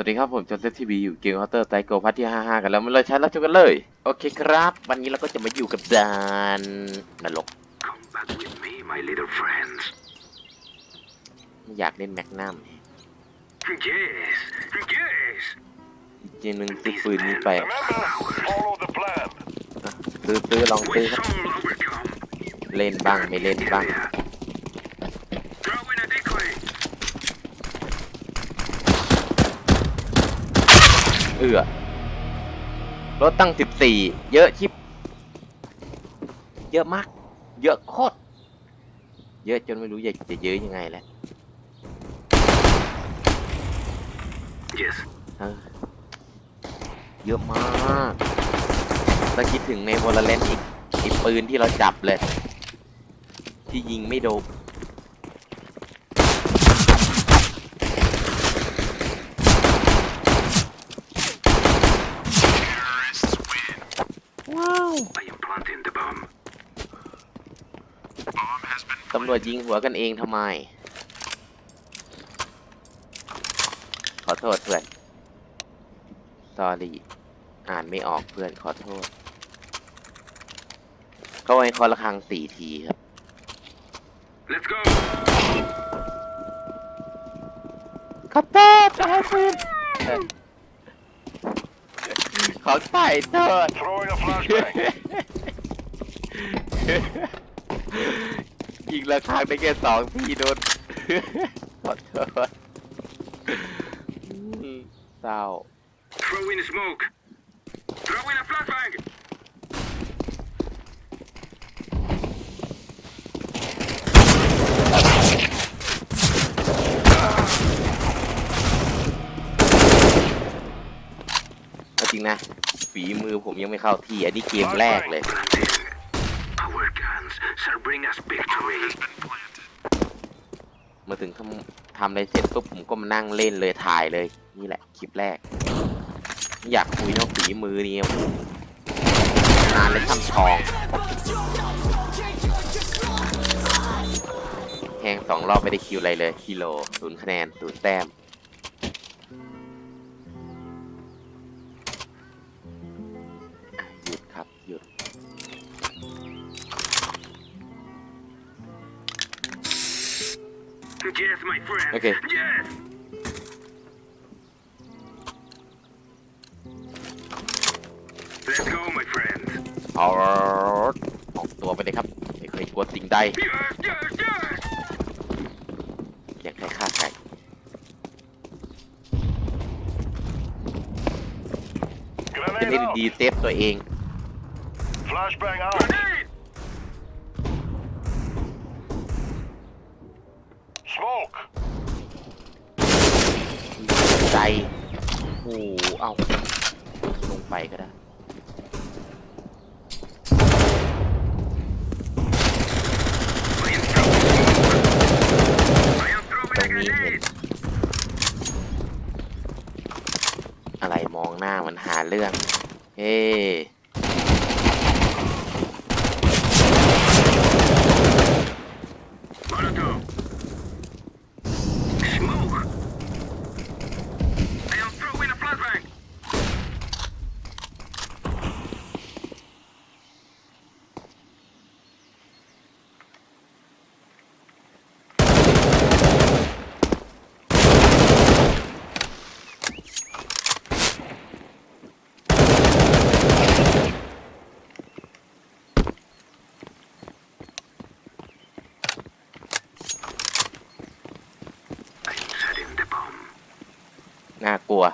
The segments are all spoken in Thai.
สวัสดีครับผมจอห์นเซฟทีวีอยู่เกมเคาน์เตอร์ไซโกพัทที่ 55 กันแล้วมาเลยใช้รับชมกันเลย โอเคครับ วันนี้เราก็จะมาอยู่กับดานนรก Come back with me, my little friends. ไม่อยากเล่นแมกนัม Yes, yes. อีกทีหนึงซื้อปืนนี้ไป Remember, follow the plan. ซื้อซื้อลองซื้อ We ครับ shall overcome. เล่นบ้างไม่เล่นบ้าง Throw in a decoy. เอือรถตั้ง14เยอะชิบ เยอะมาก เยอะโคตร เยอะจนไม่รู้จะจะเยอะยังไงแล้ว Yes. เออเยอะมากถ้าคิดถึงในวอลเลนอีกอีกปืนที่เราจับเลย ที่ยิงไม่โดนว้าว I am planting the bomb. ตำรวจยิงหัวกันเองทำไม ขอโทษเพื่อน sorry อ่านไม่ออกเพื่อนขอโทษ เขาให้คอละครังสี่ทีครับ Let's go. ขอโทษจะให้ปืนขอใส่โทษ Throwing a flashbang. ยิงละครั้งได้แค่สองทีโดนขอโทษอืมเศร้า Throw in smoke. Throw in a flashbang. เอาจริงนะฝีมือผมยังไม่เข้าที่ อันนี้เกมแรกเลย Planting. Bring us victory. มาถึงทำทำอะไรเสร็จปุ๊บผมก็มานั่งเล่นเลยถ่ายเลย นี่แหละคลิปแรกไม่อยากคุยนอกฝีมือนี่นานเลยทำชองแข่งสองรอบไม่ได้คิวอะไรเลยกิโลศูนย์คะแนนศูนย์แต้ม Yes, my friend. Okay. Yes. 'Let's go, my friends. เอาออกตัวไปเลยครับไม่เคยกลัวสิ่งใด Yes, yes, yes. อย่างใครฆ่าไก่จะ Grenade ได้ out. ดีๆเซฟตัวเอง Flashbang out. Grenade. Smoke. ใจโอ้โห เอาลงไปก็ได้ตรงนี้เห็นอะไรมองหน้ามันหาเรื่อง เฮ้ Molotov. Smoke. I am throwing a flashbang. น่ากลัว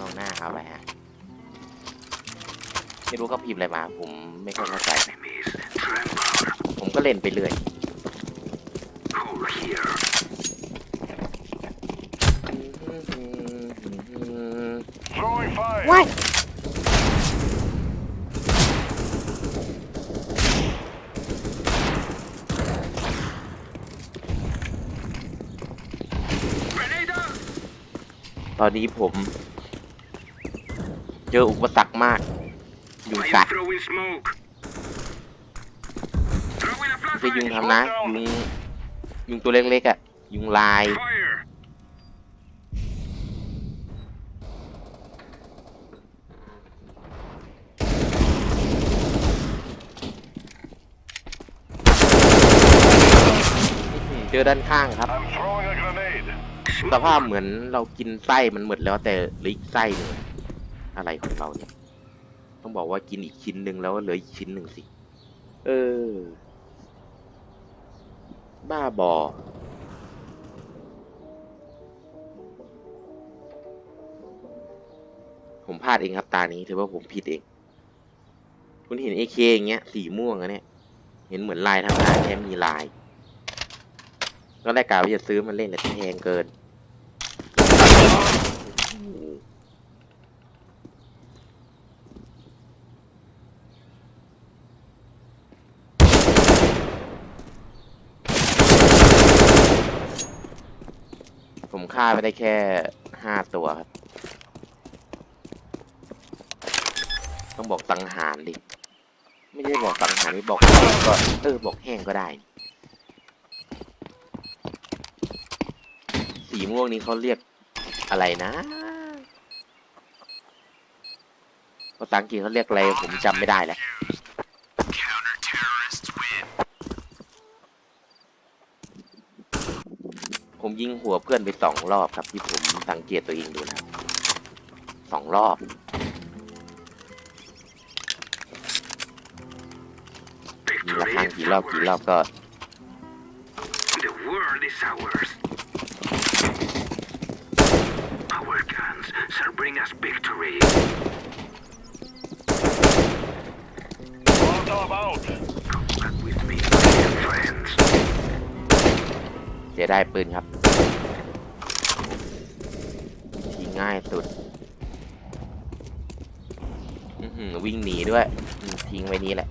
ลองหน้าเขาไปฮะ ไม่รู้เขาพิมพ์อะไรมา ผมไม่ค่อยเข้าใจ ผมก็เล่นไปเรื่อยว้าย ตอนนี้ผม เจออุปสรรคมาก ยุง I กั am ด throwing smoke. Throwing a ไม่ใช่ยุง flashbang. ทำนะยุงยุงตัวเล็กๆอะ ยุงลาย Fire. เจอด้านข้างครับ สภาพเหมือนเรากินไส้มันหมดแล้วแต่เหลืออีกไส้หนึ่งอะไรของเราเนี่ย ต้องบอกว่ากินอีกชิ้นหนึ่งแล้วเหลืออีกชิ้นหนึ่งสิ เออ บ้าบอผมพลาดเองครับตานี้ถือว่าผมผิดเอง คุณเห็นเอเคอย่างเงี้ย สีม่วงอะเนี่ย เห็นเหมือนลายธรรมดาแค่มีลาย ก็ได้กล่าวว่าจะซื้อมันเล่นแต่แพงเกิน ผมฆ่าไปได้แค่ห้าตัวครับ ต้องบอกสังหารดิ ไม่ได้บอกสังหารไม่บอกแห้งก็เออบอกแห้งก็ได้ สีม่วงนี้เขาเรียก อะไรนะภาษาอังกฤษเขาเรียกอะไรผมจำไม่ได้แล้วผมยิงหัวเพื่อนไปสองรอบครับ ที่ผมสังเกตตัวเองดูนะสองรอบมีละครั้งกี่รอบกี่รอบก็ The world is ours. Bring us victory. Molotov out. Come with me, dear friends. เสียได้ปืนครับทีง่ายสุดอื้อหือวิ่งหนีด้วยอืมทิ้งไว้นี้แหละ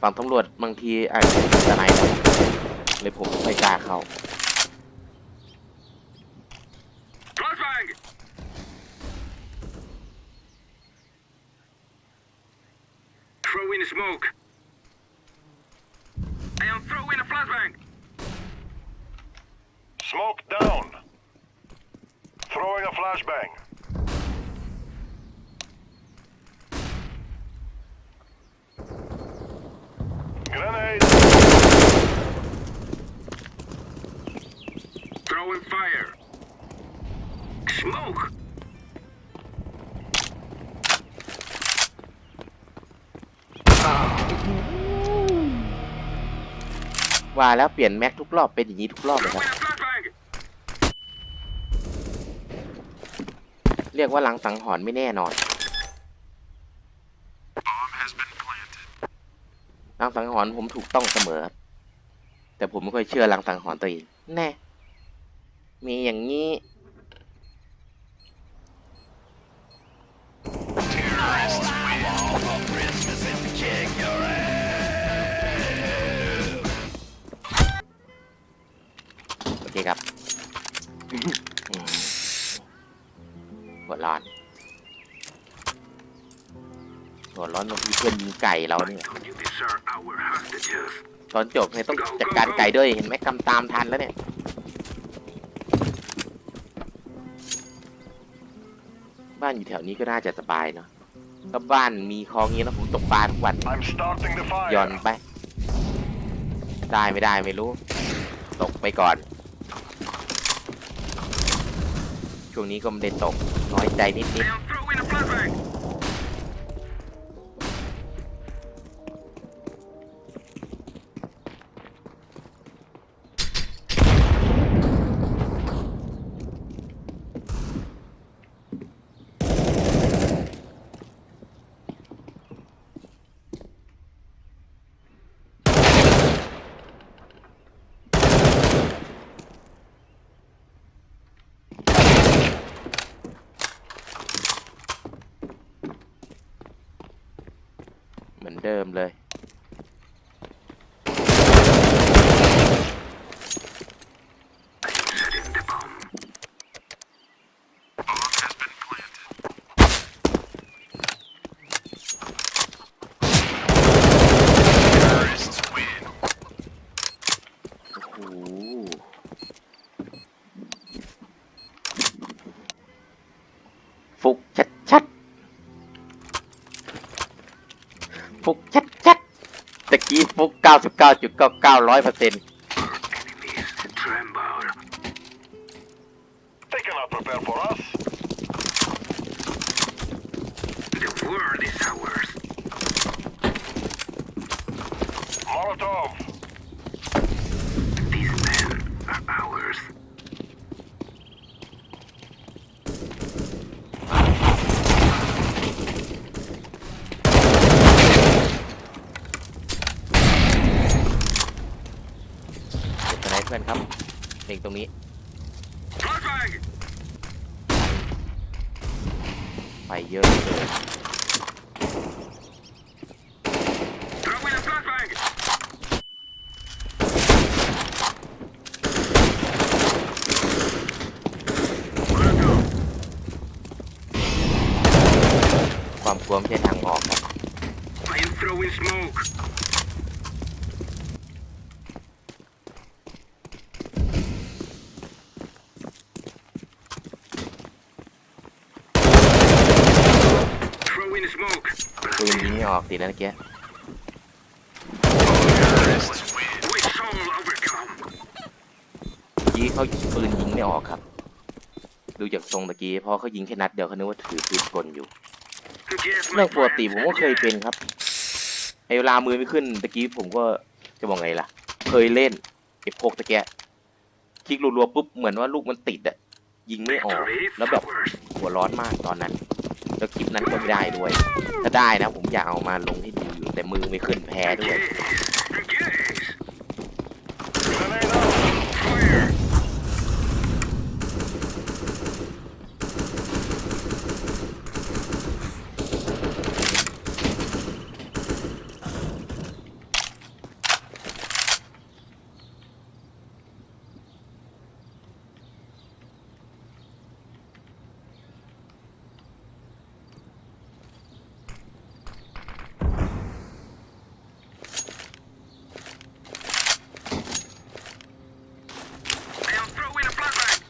ฝั่งตำรวจบางทีอาจจะเป็นสไนด์นเลยผมไม่กล้าเข้า Flashbang! Throw in smoke. I am throwing a flashbang. Smoke down. Throwing a flashbang. Grenade. Throwing fire. Smoke. ว่าแล้วเปลี่ยนแม็กทุกรอบเป็นอย่างนี้ทุกรอบเลยครับ เรียกว่าลังสังหรณ์ไม่แน่นอนลังสังหรณ์ผมถูกต้องเสมอ แต่ผมไม่ค่อยเชื่อลังสังหรณ์ตัวเองแน่ มีอย่างนี้ เคครับหัวร้อนหัวร้อนตรงที่เพื่อนยิงไก่เราเนี่ย Could you desert our hostages? ตอนจบเนี่ยต้องจัดการไก่ด้วยเห็นไหมกำตามทันแล้วเนี่ยบ้านอยู่แถวนี้ก็น่าจะสบายเนาะก็บ้านมีคลองนี้แล้วผมตกปลาทุกวัน I'm starting the หย่อน fire. ไป ได้ไม่ได้ไม่รู้ ตกไปก่อน ช่วงนี้ก็ไม่ได้ตกน้อยใจนิดนิด เดิมเลย 99.99ร้อยเปอร์เซ็นต์ They cannot prepare for us. ลัวไม่ใช่ทางออกครับ I am throwing smoke. Throwing smoke. ปืนยิงไม่ออกติดแล้วเมื่อกี้ We shall overcome. เมื่อกี้เขาปืนยิงไม่ออกครับ ดูจากทรงตะกี้พราะเขายิงแค่นัดเดียวเขานึกว่าถือปืนกลอยู่ เรื่องปกติผมก็เคยเป็นครับไอเวลามือไม่ขึ้นตะกี้ผมก็จะบอกไงล่ะ เคยเล่นไอพกตะแกะคลิกรัวๆปุ๊บเหมือนว่าลูกมันติดอะยิงไม่ออก แล้วแบบหัวร้อนมากตอนนั้น แล้วคลิปนั้นก็ไม่ได้ด้วย ถ้าได้นะ ผมอยากเอามาลงให้ดูอยู่แต่มือไม่ขึ้นแพ้ด้วย Yes. Yes. Grenade out. Fire. I am throwing a flashbang.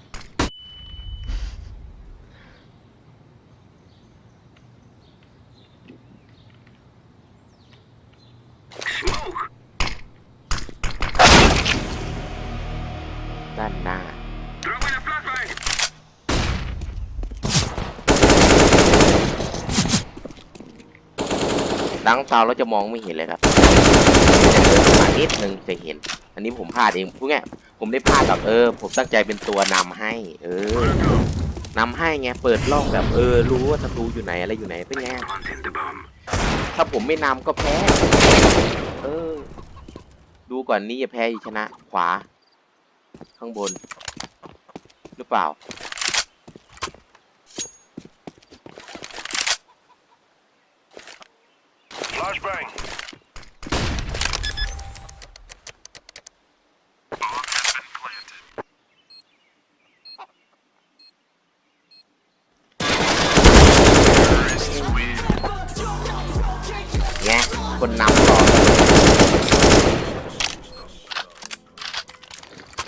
Smoke. ด้านหน้า Throwing a flashbang. ดังเตาเราจะมองไม่เห็นเลยครับมานิดนึงจะเห็น อันนี้ผมพลาดเองพูดง่ายผมได้พลาดแบบเออ ผมตั้งใจเป็นตัวนำให้ เออนำให้ไงเปิดล่องแบบเออ รู้ว่าศัตรูอยู่ไหนอะไรอยู่ไหนเป็นไงถ้าผมไม่นำก็แพ้ เออ ดูก่อนนี้จะแพ้ยีชนะขวา ข้างบน หรือเปล่า Flashbang. Terrorists win. ไงคนนำก่อ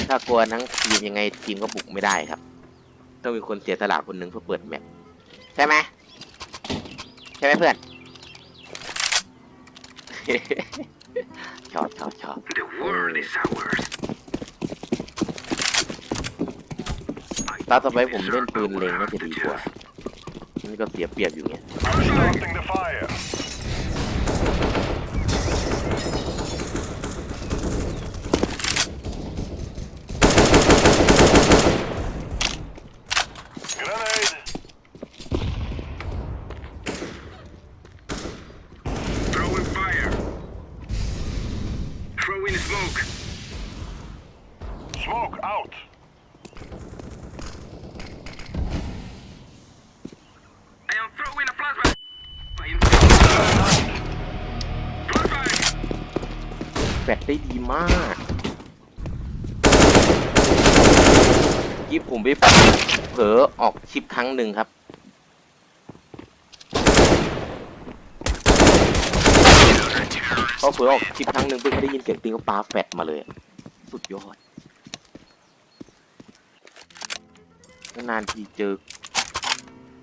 ถ้ากลัวทั้งทีมยังไงทีมก็บุกไม่ได้ครับ ต้องมีคนเสียสละคนหนึ่งเพื่อเปิดแมปใช่ไหมใช่ไหมเพื่อน ชอบชอบชอบ The world is ours. ตาต่อไปผมเล่นปืนเล็งน่าจะดีกว่านี่ก็เสียเปรียบอยู่เนี่ย Starting the fire. เมื่อกี้ผมไปเผลอออกชิปครั้งหนึ่งครับ พอเผลอออกคลิปครั้งหนึ่งเพิ่งได้ยินเสียงปิงก็ปาแฟดมาเลย สุดยอด นานทีเจอ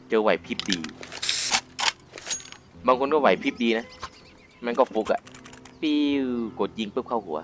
เจอไหวพริบดี บางคนก็ไหวพริบดีนะ มันก็ฟุกอะปิ้วกดยิงปุ๊บเข้าหัว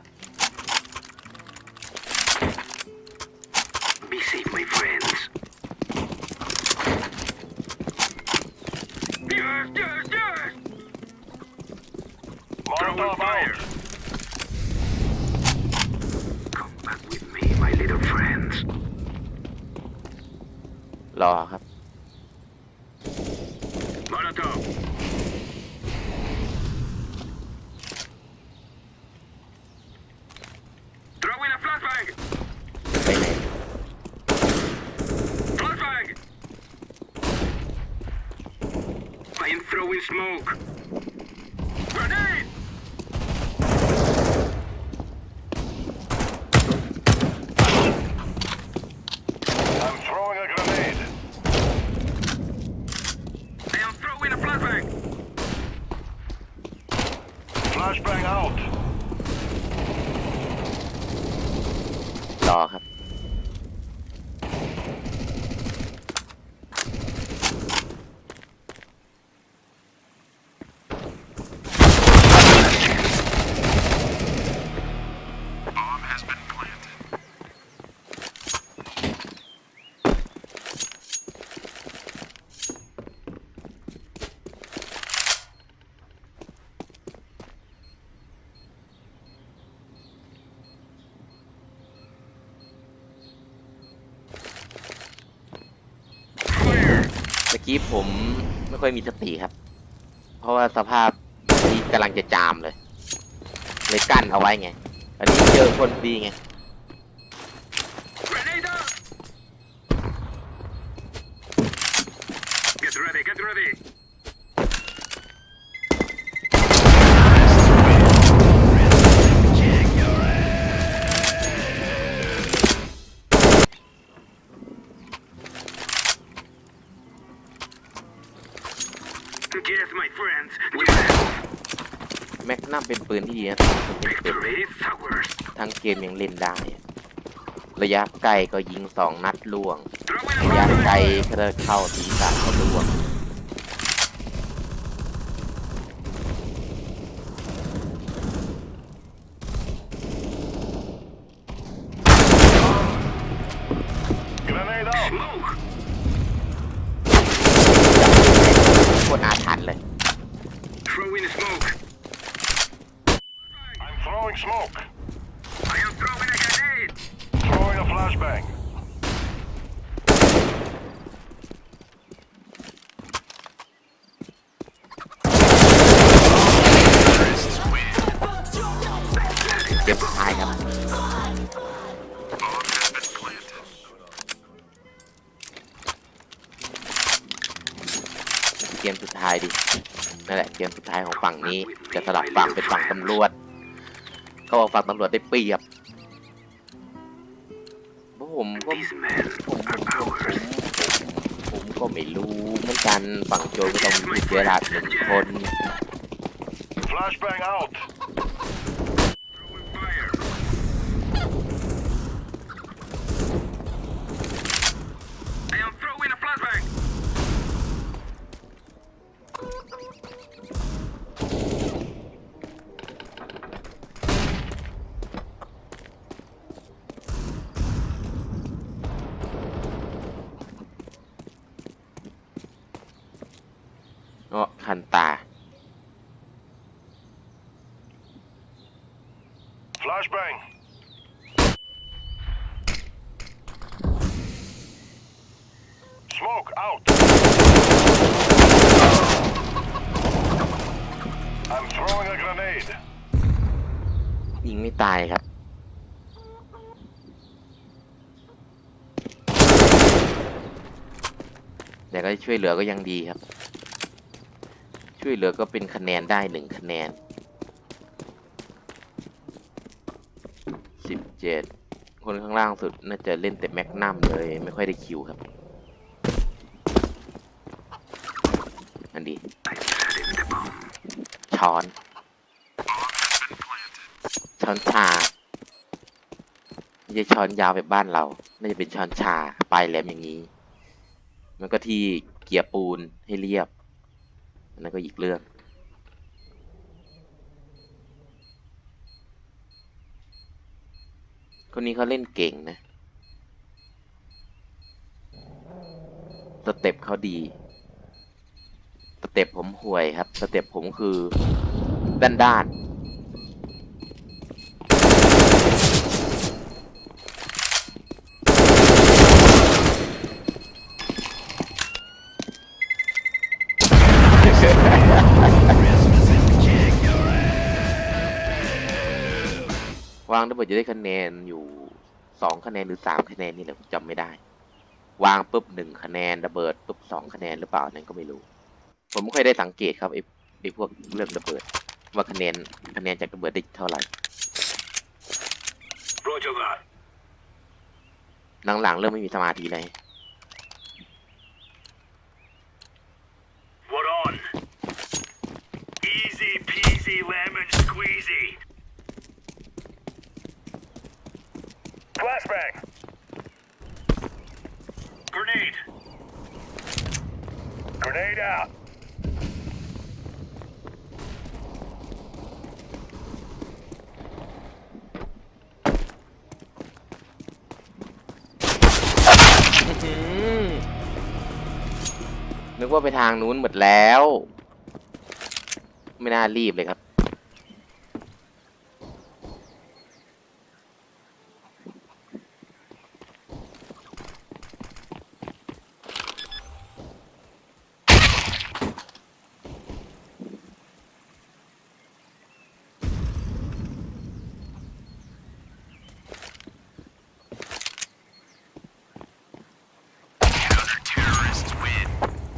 smoke. เมื่อกี้ผมไม่ค่อยมีสติครับ เพราะว่าสภาพที่กำลังจะจามเลย เลยกั้นเอาไว้ไง อันนี้เจอคนดีไง Yes, my friends, we have แม็กนัมเป็นปืนที่ดีนะเป็นปืน victory is ours. ทั้งเกมยังเล่นได้อะระยะไกลก็ยิงสองนัดล่วง Throw in a ระยะไกล flashbang! ก็เข้าศีรษะก็ล่วง เกมสุดท้ายของฝั่งนี้ จะสลับฝั่งเป็นฝั่งตำรวจ เขาบอกฝั่งตำรวจได้เปรียบเพราะผมก็ผมผมก็ไม่รู้เหมือนกันฝั่งโจรก็ต้องมีเสียหลักหนึ่งคน นาะคันตา Flashbang. Smoke out. I'm throwing a grenade. ยิงไม่ตายครับ แต่ก็ช่วยเหลือก็ยังดีครับ ช่วยเหลือก็เป็นคะแนนได้หนึ่งคะแนนสิบเจ็ดคนข้างล่างสุดน่าจะเล่นแต่แม็กนัมเลย ไม่ค่อยได้คิวครับ อันดีช้อน ช้อนชาไม่ใช่ช้อนยาวแบบบ้านเรา น่าจะเป็นช้อนชาปลายแหลมอย่างนี้ มันก็ที่เกียร์ปูนให้เรียบ นนั้นก็อีกเรื่อง คนนี้เขาเล่นเก่งนะสเต็ปเขาดีสเต็ปผมห่วยครับสเต็ปผมคือด้านด้านางระเบิดจะได้คะแนนอยู่สองคะแนนหรือสามคะแนนนี่แหละผมจำไม่ได้ วางปุ๊บหนึ่งคะแนนระเบิดปุ๊บสองคะแนนหรือเปล่านั่นก็ไม่รู้ ผมไม่ค่อยได้สังเกตครับไอ้ไอ้พวกเรื่องระเบิด ว่าคะแนนคะแนนจากระเบิดได้เท่าไหร่ Roger that. หลังๆเริ่มไม่มีสมาธิเลย Flashbang. Grenade. Grenade out. นึกว่าไปทางนู้นหมดแล้ว ไม่น่ารีบเลยครับ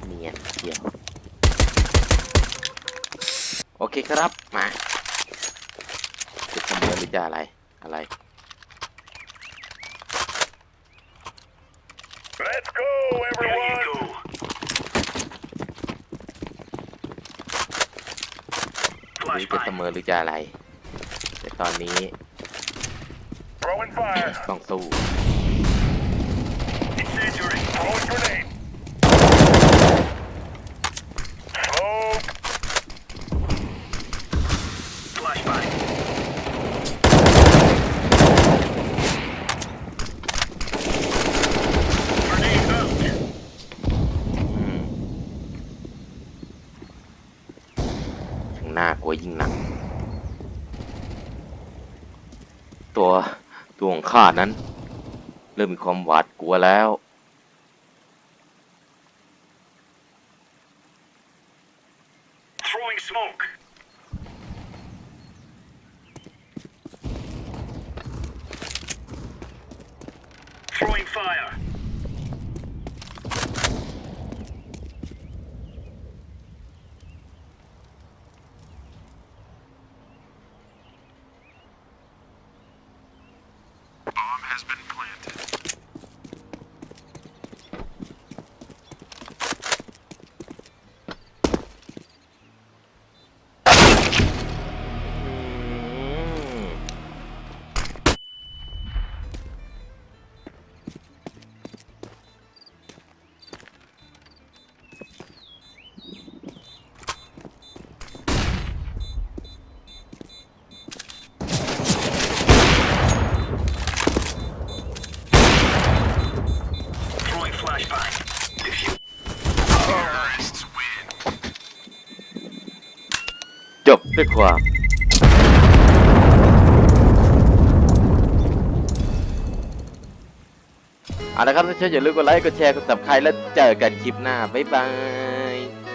เนียนเดียว โอเคครับมาจะทำเรือหรือจะอะไรอะไร Let's go, There you everyone. go. หรือจะเสมอหรือจะอะไร แต่ตอนนี้ Throwing fire. ต้องสู้ Incendiary. Throwing grenade. Smoke. Flashbang. Grenade out. อืมถึง หัวยิ่งหนัก ตัวตัวของข้านั้น เริ่มมีความหวาดกลัวแล้ว ด้วยความเอาละครับถ้าชอบอย่าลืมกดไลค์กดแชร์กด subscribe แล้วเจอกันคลิปหน้า บ๊ายบาย